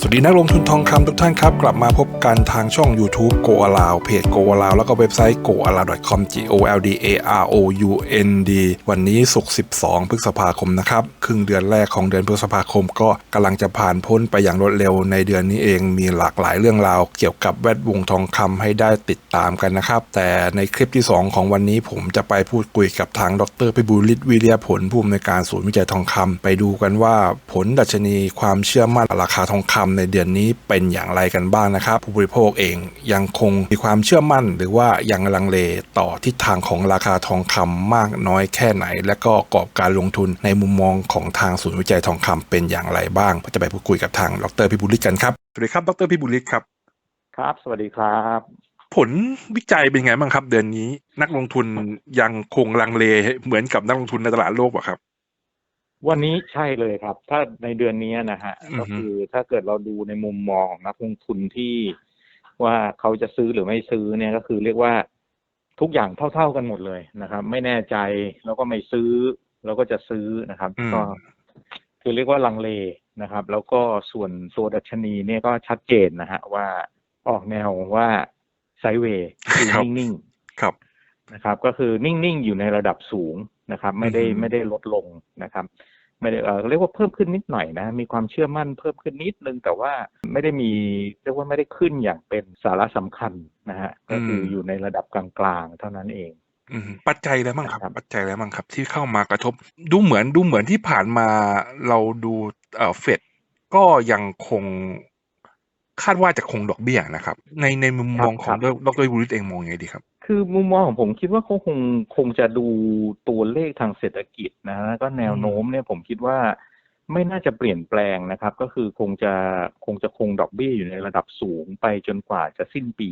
สวัสดีนักลงทุนทองคำทุกท่านครับ กลับมาพบกันทางช่อง YouTube Go Allow เพจ Go Allow แล้วก็เว็บไซต์ goallow.com g o l d a r o u n d วันนี้ศุกร์12 พฤษภาคมนะครับ ครึ่งเดือนแรกของเดือนพฤษภาคมก็กำลังจะผ่านพ้นไปอย่างรวดเร็วในเดือนนี้เองมีหลากหลายเรื่องราว เกี่ยวกับแวดวงทองคำให้ได้ติดตามกันนะครับ แต่ในคลิปที่ 2 ของวันนี้ผมจะไปพูดคุยกับทางดรพิบูลฤทธิ์วิริยผลผู้อำนวยการศูนย์วิจัยทองคำไปดูกันว่าผลดัชนีความเชื่อมั่นราคาทองคำในเดือนนี้เป็นอย่างไรกันบ้างนะครับ ผู้บริโภคเองยังคงมีความเชื่อมั่น หรือว่ายังลังเลต่อทิศทางของราคาทองคำมากน้อยแค่ไหน และก็กรอบการลงทุนในมุมมองของทางศูนย์วิจัยทองคำเป็นอย่างไรบ้างจะไปพูดคุยกับทางดรพิบูลฤทธิ์กันครับสวัสดีครับดรพิบูลฤทธิ์ครับครับ สวัสดีครับ ผลวิจัยเป็นไงบ้างครับ เดือนนี้ นักลงทุนยังคงลังเลเหมือนกับนักลงทุนในตลาดโลกป่ะครับ วันนี้ใช่เลยครับ ถ้าในเดือนนี้นะฮะอือฮึก็คือถ้าเกิดเราดูในมุมมองของนักลงทุนที่ว่าเขาจะซื้อหรือไม่ซื้อเนี่ยก็คือเรียกว่าทุกอย่างเท่า ๆกันหมดเลยนะครับ ไม่แน่ใจแล้วก็ไม่ซื้อ แล้วก็จะซื้อนะครับอืมก็คือเรียกว่าลังเลนะครับ แล้วก็ส่วนตัวดัชนีเนี่ยก็ชัดเจนนะฮะว่าออกแนวว่าไซด์เวย์คือนิ่งๆครับนะครับ ก็คือนิ่งๆอยู่ในระดับสูง นะครับ ไม่ได้อือฮึไม่ได้ลดลงนะครับ ไม่ได้เออเรียกว่าเพิ่มขึ้นนิดหน่อยนะ มีความเชื่อมั่นเพิ่มขึ้นนิดนึง แต่ว่าไม่ได้มีเรียกว่าไม่ได้ขึ้นอย่างเป็นสาระสำคัญนะฮะก็คืออยู่ในระดับกลางๆ เท่านั้นเองอืมปัจจัยอะไรบ้างครับครับ ปัจจัยอะไรบ้างครับ ที่เข้ามากระทบ ดูเหมือนดูเหมือนที่ผ่านมาเราดูเอ่อเฟดก็ยังคงคาดว่าจะคงดอกเบี้ยนะครับ ในในมุมมองของดรดรบุริตเองมองยังไงดีครับ คือมุมมองของผมคิดว่าเขาคงคงจะดูตัวเลขทางเศรษฐกิจนะฮะก็แนวโน้มเนี่ยผมคิดว่าไม่น่าจะเปลี่ยนแปลงนะครับ ก็คือคงจะคงจะคงดอกเบี้ยอยู่ในระดับสูงไปจนกว่าจะสิ้นปี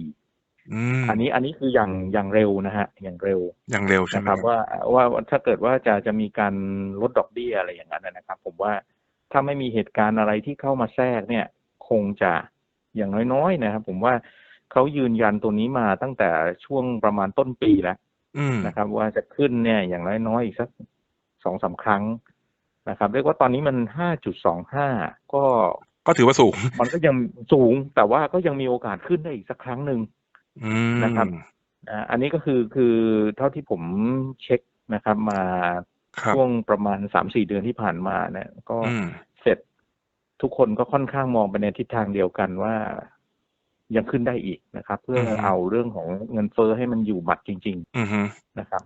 อืมอันนี้อันนี้คืออย่างอย่างเร็วนะฮะอย่างเร็วอย่างเร็วใช่นะไหมครับว่าว่าถ้าเกิดว่าจะจะมีการลดดอกเบี้ยอะไรอย่างนั้นนะครับ ผมว่าถ้าไม่มีเหตุการณ์อะไรที่เข้ามาแทรกเนี่ย คงจะอย่างน้อยๆนะครับ ผมว่า เขายืนยันตัวนี้มาตั้งแต่ช่วงประมาณต้นปีแล้วอืมนะครับ ว่าจะขึ้นเนี่ยอย่างน้อยๆอีกสักสองสามครั้งนะครับ เรียกว่าตอนนี้มันห้าจุดสองห้าก็ก็ถือว่าสูง มันก็ยังสูงแต่ว่าก็ยังมีโอกาสขึ้นได้อีกสักครั้งหนึ่งอืมนะครับอ่าอันนี้ก็คือคือเท่าที่ผมเช็คนะครับ มาครับช่วงประมาณสามสี่เดือนที่ผ่านมาเนี่ย ก็อืมเสร็จทุกคนก็ค่อนข้างมองไปในทิศทางเดียวกันว่า ยังขึ้นได้อีกนะครับ เพื่ออือฮึเอาเรื่องของเงินเฟ้อให้มันอยู่หมัดจริงอืมฮึๆนะครับ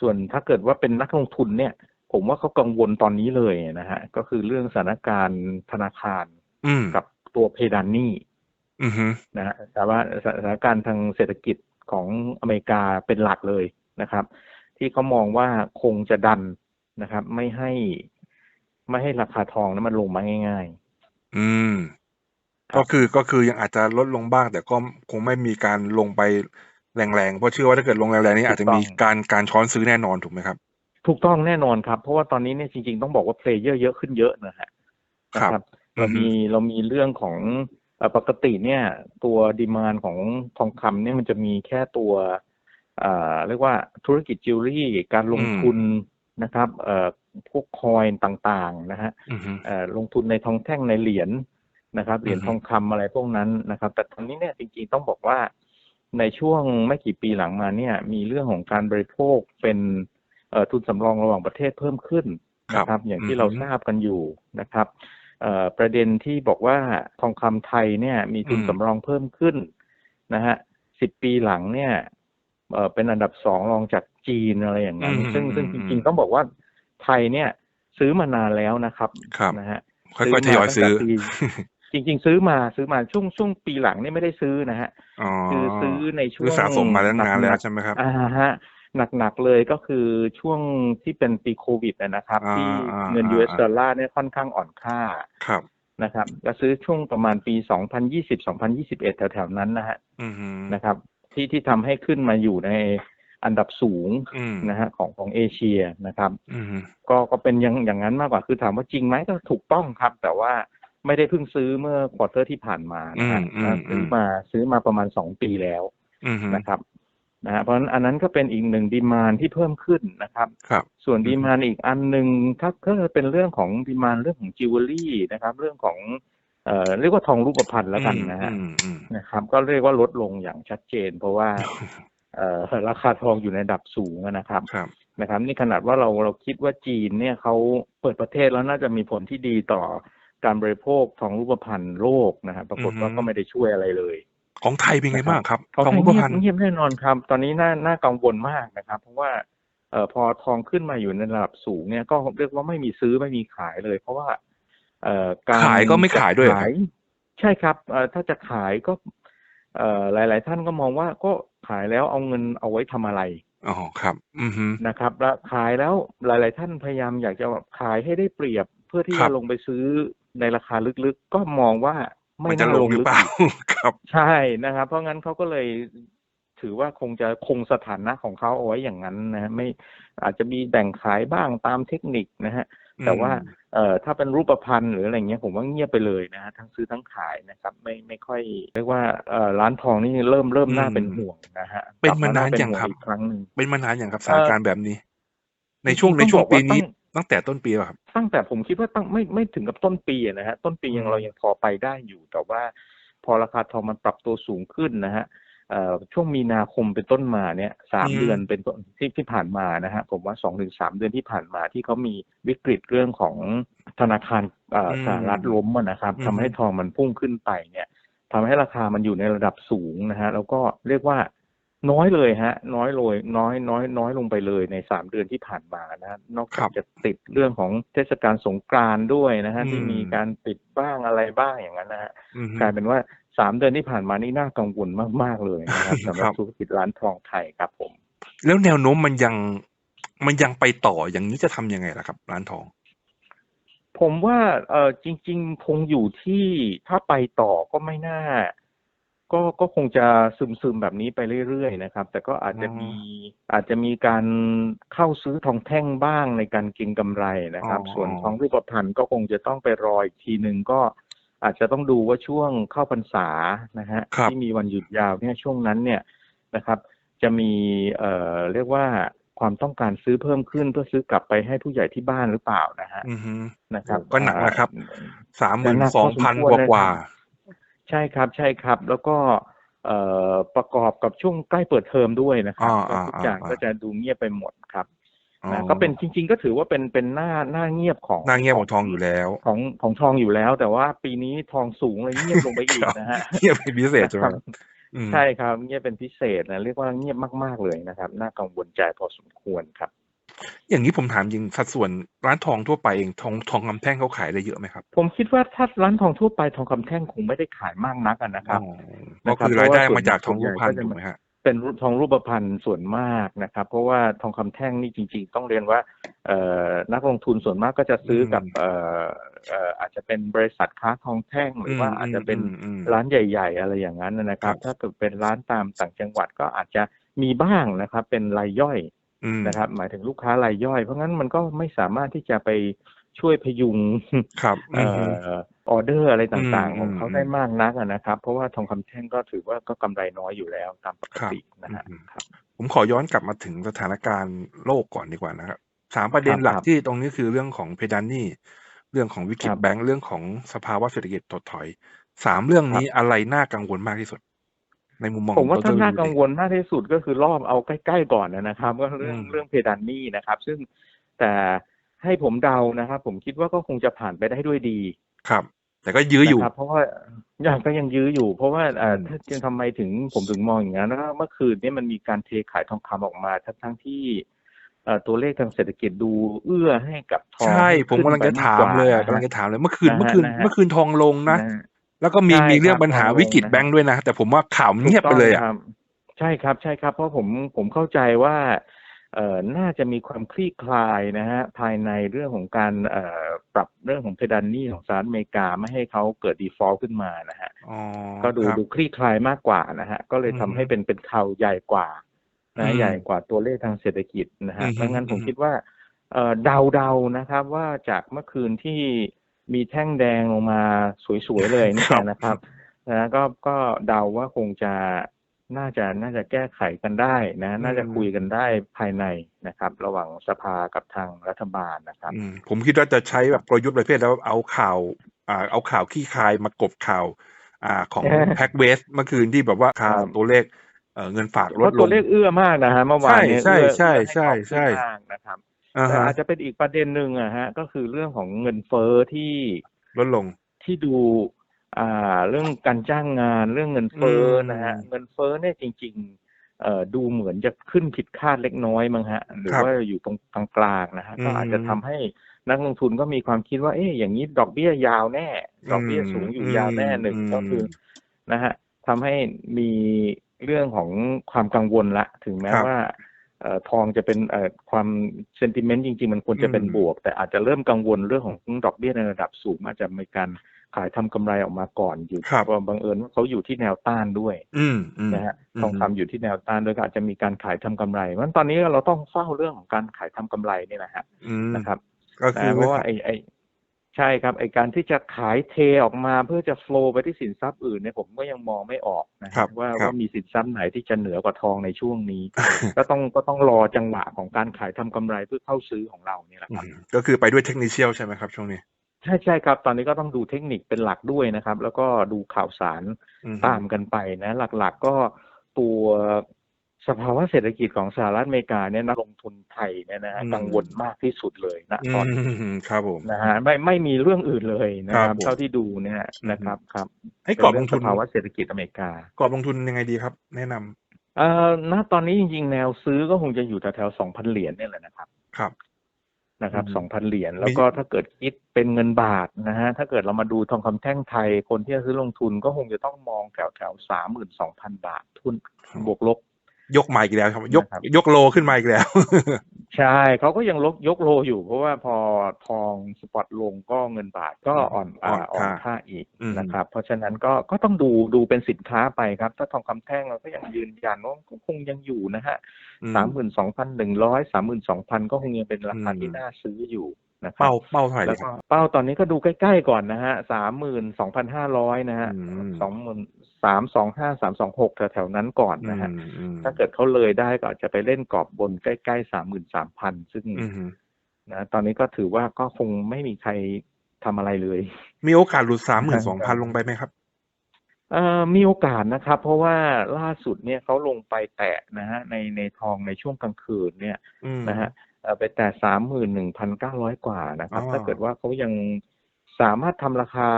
ส่วนถ้าเกิดว่าเป็นนักลงทุนเนี่ย ผมว่าเขากังวลตอนนี้เลยนะฮะ ก็คือเรื่องสถานการณ์ธนาคารอืมกับตัวเพดานหนี้อืมฮึนะฮะแต่ว่าสถานการณ์ทางเศรษฐกิจของอเมริกาเป็นหลักเลยนะครับ ที่เขามองว่าคงจะดันนะครับ ไม่ให้ ไม่ให้ราคาทองนั้นมันลงมาง่ายอืมครับ ก็คือก็คือยังอาจจะลดลงบ้าง แต่ก็คงไม่มีการลงไปแรงๆ เพราะเชื่อว่าถ้าเกิดลงแรงๆนี่อาจจะมีการการช้อนซื้อแน่นอนถูกไหมครับๆถูกต้องแน่นอนครับ เพราะว่าตอนนี้เนี่ยจริงๆต้องบอกว่าเพลเยอร์เยอะขึ้นเยอะนะฮะครับนะเรามีเรามีเรื่องของเอ่อปกติเนี่ย ตัวดีมานของทองคำเนี่ยมันจะมีแค่ตัวเอ่อเรียกว่าธุรกิจจิวเวลรี่การลงทุนนะครับเอ่อพวกคอยน์ต่างๆนะฮะอืมฮึเอ่อลงทุนในทองแท่งในเหรียญ นะครับเหรียญอือฮึทองคำอะไรพวกนั้นนะครับ แต่ตอนนี้เนี่ยจริงๆต้องบอกว่าในช่วงไม่กี่ปีหลังมาเนี่ย มีเรื่องของการบริโภคเป็นเอ่อทุนสำรองระหว่างประเทศเพิ่มขึ้นนะครับ อย่างที่เราทราบกันอยู่นะครับเอ่อประเด็นที่บอกว่าทองคำไทยเนี่ย มีทุนสำรองเพิ่มขึ้นนะฮะสิบปีหลังเนี่ยเอ่อเป็นอันดับสองรองจากจีนอะไรอย่างนั้นซึ่งซึ่งจริงๆต้องบอกว่าไทยเนี่ย ซื้อมานานแล้วนะครับครับนะฮะค่อยๆทยอยซื้อมาตั้งแต่ปี จริง ๆ ซื้อมาซื้อมาช่วงช่วงปีหลังนี่ไม่ได้ซื้อนะฮะอ๋อคือซื้อในช่วคืงอสะสมมาแล้วนานหแล้กวๆใช่ไหมครับอ่าฮะหนักๆเลยก็คือช่วงที่เป็นปีโควิดนะนะครับอ่าที่อ่าเงินอ่า US ดอลลาร์เนี่ยค่อนข้างอ่อนค่าครับนะครับก็ซื้อช่วงประมาณปี 2020-2021 แถวๆ นั้นนะฮะอืมฮึนะครับ ที่ที่ทำให้ขึ้นมาอยู่ในอันดับสูงอืมนะฮะของของเอเชียนะครับอืมฮึก็ก็เป็นอย่างอย่างนั้นมากกว่าคือถามว่าจริงไหมก็ถูกต้องครับ แต่ว่า ไม่ได้เพิ่งซื้อเมื่อควอเตอร์ที่ผ่านมานะฮะอืมอืมซื้อมาซื้อมาประมาณสองปีแล้วอืมฮึนะครับนะฮะเพราะฉะนั้นอันนั้นก็เป็นอีกหนึ่งดีมานที่เพิ่มขึ้นนะครับครับ ส่วนอืมดีมานอีกอันหนึ่งถ้าก็เป็นเรื่องของดีมานเรื่องของจิวเวลรี่นะครับ เรื่องของเอ่อเรียกว่าทองรูปพรรณแล้วกันนะฮะอืมอืมนะครับ ก็เรียกว่าลดลงอย่างชัดเจน เพราะว่าเอ่อราคาทองอยู่ในระดับสูงอะนะครับครับนะครับ นี่ขนาดว่าเราเราคิดว่าจีนเนี่ยเขาเปิดประเทศแล้วน่าจะมีผลที่ดีต่อ การบริโภคทองรูปพรรณโลกนะครับปรากฏว่าอือฮึก็ไม่ได้ช่วยอะไรเลย ของไทยเป็นไงบ้างครับทองทองไทยรูปเงีพรยรบณเงียบแน่นอนครับ ตอนนี้น่าน่ากังวลมากนะครับ เพราะว่าเอ่อพอทองขึ้นมาอยู่ในระดับสูงเนี่ยก็เรียกว่าไม่มีซื้อไม่มีขายเลย เพราะว่า เอ่อการขายก็ไม่ขายด้วยเหรอครับขใช่ครับเอ่อถ้าจะขายก็ เอ่อหลาย ๆ ท่านก็มองว่าก็ขายแล้วเอาเงินเอาไว้ทำอะไรอ๋อครับ อือฮึนะครับ แล้วขายแล้วหลาย ๆ ท่านพยายามอยากจะขายให้ได้เปรียบเพื่อที่ครัจะบลงไปซื้อ ในราคาลึกๆ ก็มองว่าไม่มันจะน่าลลงงหรือลึกเปล่าอีกครับ ใช่นะครับ เพราะงั้นเขาก็เลยถือว่าคงจะคงสถานะของเขาเอาไว้อย่างนั้นนะฮะไม่อาจจะมีแบ่งขายบ้างตามเทคนิคนะฮะแต่ว่าอืมเอ่อถ้าเป็นรูปพรรณหรืออะไรเงี้ยผมว่าเงียบไปเลยนะฮะทั้งซื้อทั้งขายนะครับ ไม่ไม่ค่อยเรียกว่าเอ่อร้านทองนี่เริ่มเริ่มน่าเป็นห่วงนะฮะเป็นกลับมานานเป็ยังห่วครับอีกครั้งหนึ่งเป็นมานานอย่างครับสเอ่ถาอนการณ์แบบนี้ ในช่วงจริงๆในช่วงต้องบอกปีว่านี้ ตั้งตั้งแต่ต้นปีป่ะครับ ตั้งแต่ผมคิดว่าตั้งไม่ไม่ถึงกับต้นปีอะนะฮะต้นปียังอืมเรายังพอไปได้อยู่ แต่ว่าพอราคาทองมันปรับตัวสูงขึ้นนะฮะเอ่อช่วงมีนาคมเป็นต้นมาเนี่ยสามเดือนเป็นต้นที่ที่ผ่านมานะฮะผมว่าสองถึงสามเดือนที่ผ่านมาที่เขามีวิกฤตเรื่องของธนาคารเอ่ออืมสหรัฐล้มอะนะครับอืมทำให้ทองมันพุ่งขึ้นไปเนี่ยทำให้ราคามันอยู่ในระดับสูงนะฮะแล้วก็เรียกว่า น้อยเลยฮะ น้อยเลยน้อยน้อยน้อยลงไปเลยในสามเดือนที่ผ่านมานะฮะนอกครัจากบจะติดเรื่องของเทศกาลสงกรานต์ด้วยนะฮะอืมที่มีการปิดบ้างอะไรบ้างอย่างนั้นนะฮะอือฮึกลายเป็นว่าสามเดือนที่ผ่านมานี่น่ากังวลมากๆเลยนะครับสำหครัรับบธุรกิจร้านทองไทยครับผม แล้วแนวโน้มมันยังมันยังไปต่ออย่างนี้จะทำยังไงล่ะครับ ร้านทอง ผมว่าเออจริง ๆ คงอยู่ที่ถ้าไปต่อก็ไม่น่า ก็ก็คงจะซึมๆแบบนี้ไปเรื่อยๆนะครับ แต่ก็อาจจะอ๋อมีอาจจะมีการเข้าซื้อทองแท่งบ้างในการเก็งกำไรนะครับอ๋อส่วนทองรูปพรรณก็คงจะต้องไปรออีกทีหนึ่งก็อาจจะต้องดูว่าช่วงเข้าพรรษานะฮะครับที่มีวันหยุดยาวเนี่ยช่วงนั้นเนี่ยนะครับ จะมีเอ่อเรียกว่าความต้องการซื้อเพิ่มขึ้นเพื่อซื้อกลับไปให้ผู้ใหญ่ที่บ้านหรือเปล่านะฮะอือฮึนะครับ ก็หนักนะครับอ่าสามหมื่นหนักสพอองสมพันควกรว่าเลยกครัว่าบ ใช่ครับใช่ครับ แล้วก็เอ่อประกอบกับช่วงใกล้เปิดเทอมด้วยนะครับอ่าก็อ่าทุกอย่างอ่า ก็จะดูเงียบไปหมดครับอ๋อนะก็เป็นจริง ๆ ก็ถือว่าเป็นเป็นหน้าหน้าเงียบของหน้าเงียบของทองอยู่แล้วของของทองอยู่แล้ว แต่ว่าปีนี้ทองสูงเลยเงียบลงไปอีกนะฮะ เงียบเป็นพิเศษใช่ไหมนะครับอืม ใช่ครับเงียบเป็นพิเศษนะเรียกว่าเงียบมาก ๆ เลยนะครับ น่ากังวลใจพอสมควรครับ อย่างนี้ผมถามจริงสัดส่วนร้านทองทั่วไปเองทองทองคำแท่งเขาขายได้เยอะไหมครับ ผมคิดว่าถ้าร้านทองทั่วไปทองคำแท่งคงไม่ได้ขายมากนักอะนะครับอ๋อนะก็ครับคือรายได้เพราะว่ามาจากทส่อวนงรูปพรรณใหญ่ก็จะถูกไหมฮะเป็นรูปทองรูปพรรณส่วนมากนะครับ เพราะว่าทองคำแท่งนี่จริง ๆ ต้องเรียนว่าเอ่อนักลงทุนส่วนมากก็จะซื้อกับอืมเอ่อเอ่ออาจจะเป็นบริษัทค้าทองแท่งหรือว่าอาจจะเป็นอืมอืมร้านใหญ่ ๆ อะไรอย่างนั้นนะครับครับ ถ้าเกิดเป็นร้านตามต่างจังหวัดก็อาจจะมีบ้างนะครับ เป็นรายย่อยอืม นะครับ หมายถึงลูกค้ารายย่อย เพราะงั้นมันก็ไม่สามารถที่จะไปช่วยพยุงครับเอ่อืมอออเดอร์อะไรต่างอืมๆของเขาอืมได้มากนักอะนะครับ เพราะว่าทองคำแท่งก็ถือว่าก็กำไรน้อยอยู่แล้วตามปกตินะฮะอืมครับผมขอย้อนกลับมาถึงสถานการณ์โลกก่อนดีกว่านะครับสามประเด็นครับหลักครับที่ตรงนี้คือเรื่องของเพดานหนี่เรื่องของวิกฤตครับแบงก์เรื่องของสภาวะเศรษฐกิจถดถอยสามเรื่องนี้อะไรน่ากังวลมากที่สุด ในมุมมองผมว่าของถ้าดรน่าวิกังเดวลมากที่สุดก็คือรอบเอาใกล้ๆก่อนนะครับ ก็เรื่องอืมเรื่องเพดานหนี้นะครับ ซึ่งแต่ให้ผมเดานะครับ ผมคิดว่าก็คงจะผ่านไปได้ด้วยดีครับ แต่ก็ยื้ออยู่นะครับเพราะว่าอย่างก็ยังยื้ออยู่ เพราะว่าเอ่ออืมถ้าจะทำไมถึงผมถึงมองอย่างนั้นนะเมื่อคืนนี้มันมีการเทขายทองคำออกมาทั้งทั้งๆที่เอ่อตัวเลขทางเศรษฐกิจดูเอื้อให้กับทองใช่ ผมกำลังจะถามเลยอะขึ้นไปกำลังมจะถามเลยเมื่อคืนนะฮะเมื่อคืนนะฮะเมื่อคืนทองลงกนะว่านะฮะ แล้วก็มีใช่มีเรื่อคงรับปัญหาทองลงวิกฤตนะฮะแบงค์ด้วยนะ แต่ผมว่าข่าวเงียบไปเลยอะถูกต้องครับ ใช่ครับใช่ครับ เพราะผมผมเข้าใจว่าเอ่อน่าจะมีความคลี่คลายนะฮะภายในเรื่องของการเอ่อปรับเรื่องของเพดานหนี้ของสหรัฐอเมริกาไม่ให้เขาเกิด default ขึ้นมานะฮะ อ๋อก็ดูครับ ดูคลี่คลายมากกว่านะฮะ ก็เลยทำอืมให้เป็นเป็นข่าวใหญ่กว่าอืนะมใหญ่กว่าตัวเลขทางเศรษฐกิจนะฮะอืมเพราะงั้นผมอืมคิดว่าเอ่อเดาเดาๆนะครับว่าจากเมื่อคืนที่ มีแท่งแดงลงมาสวยๆเลยเนี่ครัยบนะครับนะก็ก็เดาว่าคงจะน่าจะน่าจะแก้ไขกันได้นะ น่าจะคุยกันได้ภายในนะครับ ระหว่างสภากับทางรัฐบาลนะครับอืมผมคิดว่าจะใช้แบบกลยุทธ์ประเภทแล้วเอาข่าวอ่าเอาข่าวขี้คายมากบข่าวอ่าของเออแพ็กเวสเมื่อคืนที่แบบว่าข่าวครับตัวเลขเอ่อเงินฝากเพลดราะลตัวงเลขเอื้อมากนะฮะเมื่อวานเนี้ใช่เอื้อใช่เอื้อใช่ห้ความใช่ขึ้นมากนะครับอ่า แต่ฮะอาจจะเป็นอีกประเด็นหนึ่งอะฮะ ก็คือเรื่องของเงินเฟ้อที่ลดลงที่ดู อ่า เรื่องการจ้างงานเรื่องเงินเฟ้ออืมนะฮะ เงินเฟ้อเนี่ยจริง ๆ เอ่อดูเหมือนจะขึ้นผิดคาดเล็กน้อยมั้งฮะ หรือครับว่าอยู่ตรงกลางๆนะฮะก็อาจจะอืมทำให้นักลงทุนก็มีความคิดว่า เอ๊ะอย่างนี้ดอกเบี้ยยาวแน่ ดอกเบี้ยสูงอยู่ยาวแน่หนึ่งก็คือนะฮะทำให้มีเรื่องของความกังวลละ ถึงแม้ครับว่าเอ่อ ทองจะเป็นเอ่อความเซนติเมนต์จริง ๆ มันควรจะเป็นอืมบวก แต่อาจจะเริ่มกังวลเรื่องของดอกเบี้ยในระดับสูงอาจจะมีการขายทำกำไรออกมาก่อนอยู่ครับเพราะบังเอิญว่าเขาอยู่ที่แนวต้านด้วยอืมอืมนะฮะอืมทองคำอยู่ที่แนวต้านด้วยก็อาจจะมีการขายทำกำไรเพราะฉะนั้นตอนนี้เราต้องเฝ้าเรื่องของการขายทำกำไรนี่แหละฮะอืมนะครับ ก็คือนะเพราะว่าไอ้ไอ้ ใช่ครับไอ้การที่จะขายเทออกมาเพื่อจะโฟลไปที่สินทรัพย์อื่นเนี่ยผมก็ยังมองไม่ออกนะคครัรับบว่าครับว่ามีสินทรัพย์ไหนที่จะเหนือกว่าทองในช่วงนี้ ก็ต้องก็ต้องรอจังหวะของการขายทำกำไรเพื่อเข้าซื้อของเราเนี่ยแหละอืครับมก็คือไปด้วยเทคนิคเชียลใช่ไหมครับช่วงนี้ใช่ใช่ครับ ตอนนี้ก็ต้องดูเทคนิคเป็นหลักด้วยนะครับ แล้วก็ดูข่าวสารอืมตามกันไปนะ หลักๆก็ตัว สภาวะเศรษฐกิจของสหรัฐอเมริกาเนี่ยนักลงทุนไทยเนี่ยนะฮะกังวลมากที่สุดเลยนะอืตอนนี้มครับผมนะฮะไม่ไม่มีเรื่องอื่นเลยนะคครัรับบผมเท่าที่ดูเนี่ยนะครับครับให้กรอบลงทุนเป็เสภาวะเศรษฐกิจอเมริกากรอบลงทุนยังไงดีครับ แนะนำเอ่อณตอนนี้จริงๆ แนวซื้อก็คงจะอยู่แถวๆสองพันเหรียญเนี่ยแหละนะครับครับนะครับอืมสองพันเหรียญแล้วก็ถ้าเกิดคิดเป็นเงินบาทนะฮะถ้าเกิดเรามาดูทองคำแท่งไทยคนที่จะซื้อลงทุนก็คงจะต้องมองแถวๆสามหมื่นสองพันบาททุนบวกลบ ยกมาอีกแล้วครับยกนะครับยกโลขึ้นมาอีกแล้ว ใช่เขาก็ยังลกยกโลอยู่ เพราะว่าพอทองสปอตลงก็เงินบาทก็อ่อนอ่อนอ่อนค่าค่าอีกอืมนะครับ เพราะฉะนั้นก็ก็ต้องดูดูเป็นสินค้าไปครับ ถ้าทองคำแท่งเราก็ยังยืนยันว่าก็คงยังอยู่นะฮะอืสามหมื่นสองพันหนึ่งร้อยสามหมื่นสองพันก็คงยังเป็นราคาอืมที่น่าซื้ออยู่ นะครัเป้าเป้าเท่าไหร่แล้ดีวคก็รับเป้าตอนนี้ก็ดูใกล้ๆก่อนนะฮะสามหมื่นสองพันห้าร้อยนะฮะอืมสองหมื่นสามสองห้าสามสองหกแถวๆนั้นก่อนนะฮะอืมอืมถ้าเกิดเขาเลยได้ก็อาจจะไปเล่นกรอบบนใกล้ๆสามหมื่นสามพันซึ่งอืมนะตอนนี้ก็ถือว่าก็คงไม่มีใครทำอะไรเลย มีโอกาสหลุดสามหมื่นสองพันลงไปไหมครับเอ่อมีโอกาสนะครับ เพราะว่าล่าสุดเนี่ยเขาลงไปแตะนะฮะในในทองในช่วงกลางคืนเนี่ยอืมนะฮะเอ่อ ไปแตะสามหมื่นหนึ่งพันเก้าร้อยกว่านะครับอ๋อถ้าเกิดว่าเขายังสามารถทำราคา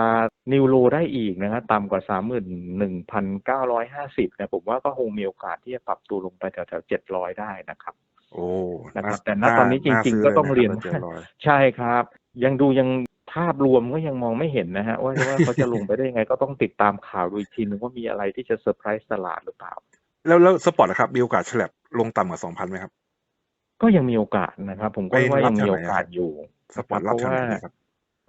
นิวโลได้อีกนะฮะต่ำกว่าสามหมื่นหนึ่งพันเก้าร้อยห้าสิบเนี่ยผมว่าก็คงมีโอกาสที่จะปรับตัวลงไปแถวๆเจ็ดร้อยได้นะครับ โอ้นะครับ แต่ณตอนนี้จริง ๆ ก็ต้องเรียนเจ็ดร้อยใช่ครับ ยังดูยังภาพรวมก็ยังมองไม่เห็นนะฮะว่าว่าเขาจะลงไปได้ยังไงก็ต้องติดตามข่าวดูอีกทีนึงว่ามีอะไรที่จะเซอร์ไพรส์ตลาดหรือเปล่า แล้วแล้วสปอร์ตนะครับมีโอกาสฉลับลงต่ำกว่าสองพันไหมครับ ก็ยังมีโอกาสนะครับ ผมก็ไปว่ารัยับงแถวมีไหนโอกาสอยู่สปอร์ตรับเพแถวราะไหนว่าดีครับ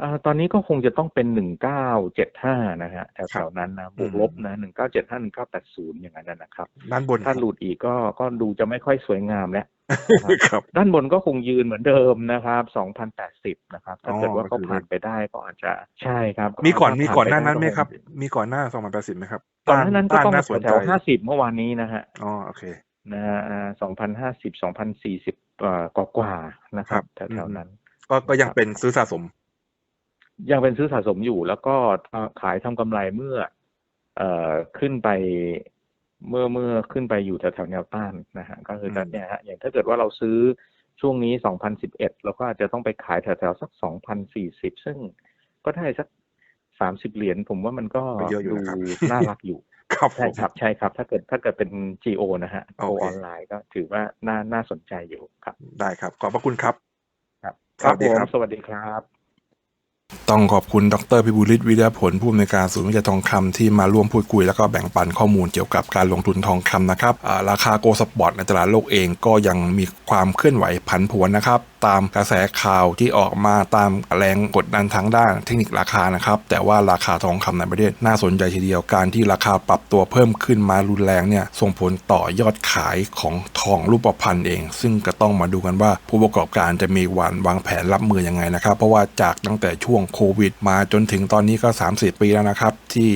อ่าตอนนี้ก็คงจะต้องเป็นหนึ่งเก้าเจ็ดห้านะฮะแถวๆนั้นนะบวกลบนะหนึ่งเก้าเจ็ดห้าหนึ่งเก้าแปดศูนย์อย่างนั้นนะนะครับด้านบนถ้าหลุดอีกก็ก็ดูจะไม่ค่อยสวยงามแล้วครับ ด้านบนก็คงยืนเหมือนเดิมนะครับ2,080นะครับ ถ้าเกิดว่าอ๋อเขาก็คือผ่านไปได้ก็อาจจะใช่ครับ มีก่อนถ้ามีผ่าก่อนหปน้าด้นั้นไหมก็งครับ มีก่อนหน้าสองพันแปดสิบไหมครับก่อนหน้านั้นก็ต้านต้องน่าสนแถใจวห้าสิบเมื่อวานนี้นะฮะอ๋อโอเค นะฮะสองพันห้าสิบสองพันสี่สิบกว่ากว่าๆนะครับครับแถวๆนั้น ก็ก็ยังเป็นซื้อสะสม ยังเป็นซื้อสะสมอยู่ แล้วก็ขายทำกำไรเมื่อ เอ่อขึ้นไปเมื่อเมื่อขึ้นไปอยู่แถวๆแนวต้านนะฮะก็คือตอนอืมเนี้ยฮะอย่างถ้าเกิดว่าเราซื้อช่วงนี้ 2011 เราก็อาจจะต้องไปขายแถวๆสัก 2040 ซึ่งก็ได้สัก 30 เหรียญผมว่ามันก็ก็เยอะอยู่ดูนะครับน่ารักอยู่ ครับผใช่มครับใช่ครับ ถ้าเกิดถ้าเกิดเป็น GO นะฮะโอโกเคออนไลน์ก็ถือว่าน่าน่าสนใจอยู่ครับ ได้ครับ ขอบพระคุณครับ ครับสวัสดีผมครับสวัสดีครับ ต้องขอบคุณดรพิบูลิตวิทยาผลผู้อำนวยการศูนย์วิจัยทองคำที่มาร่วมพูดคุย แล้วก็แบ่งปันข้อมูลเกี่ยวกับการลงทุนทองคำนะครับราคาโกลสปอร์ตในตลาดโลกเองก็ยังมีความเคลื่อนไหวผันผวนนะครับ ตามกระแสข่าวที่ออกมาตามแรงกดดันทางด้านเทคนิคราคานะครับ แต่ว่าราคาทองคำในประเทศน่าสนใจทีเดียวการที่ราคาปรับตัวเพิ่มขึ้นมารุนแรงเนี่ยส่งผลต่อยอดขายของทองรูปพรรณเอง ซึ่งก็ต้องมาดูกันว่าผู้ประกอบการจะมีวันวางแผนรับมือยังไงนะครับ เพราะว่าจากตั้งแต่ช่วงโควิด มาจนถึงตอนนี้ก็30 ปีแล้วนะครับ ที่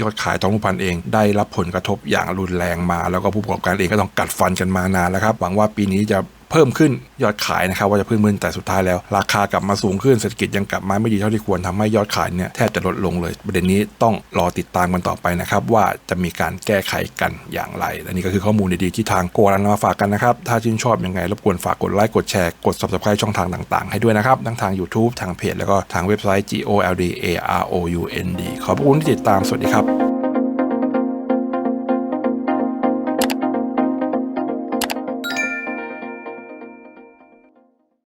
ยอดขายทองรูปพันเองได้รับผลกระทบอย่างรุนแรงมา แล้วก็ผู้ประกอบการเองก็ต้องกัดฟันกันมานานแล้วครับ หวังว่าปีนี้จะ เพิ่มขึ้นยอดขายนะครับว่าจะเพิ่มขึ้นแต่สุดท้ายแล้ว ราคากลับมาสูงขึ้นเศรษฐกิจยังกลับมาไม่ดีเท่าที่ควรทำให้ยอดขายเนี่ยแทบจะลดลงเลย ประเด็นนี้ต้องรอติดตามกันต่อไปนะครับว่าจะมีการแก้ไขกันอย่างไรและนี่ก็คือข้อมูลดีๆที่ทางโกรันมาฝากกันนะครับถ้าชื่นชอบยังไงรบกวนฝากกดไลค์กดแชร์กด subscribe ช่องทางต่างๆ ให้ด้วยนะครับทั้งทาง YouTube ทางเพจแล้วก็ทางเว็บไซต์ g o l d a r o u n d ขอบคุณที่ติดตามสวัสดีครับ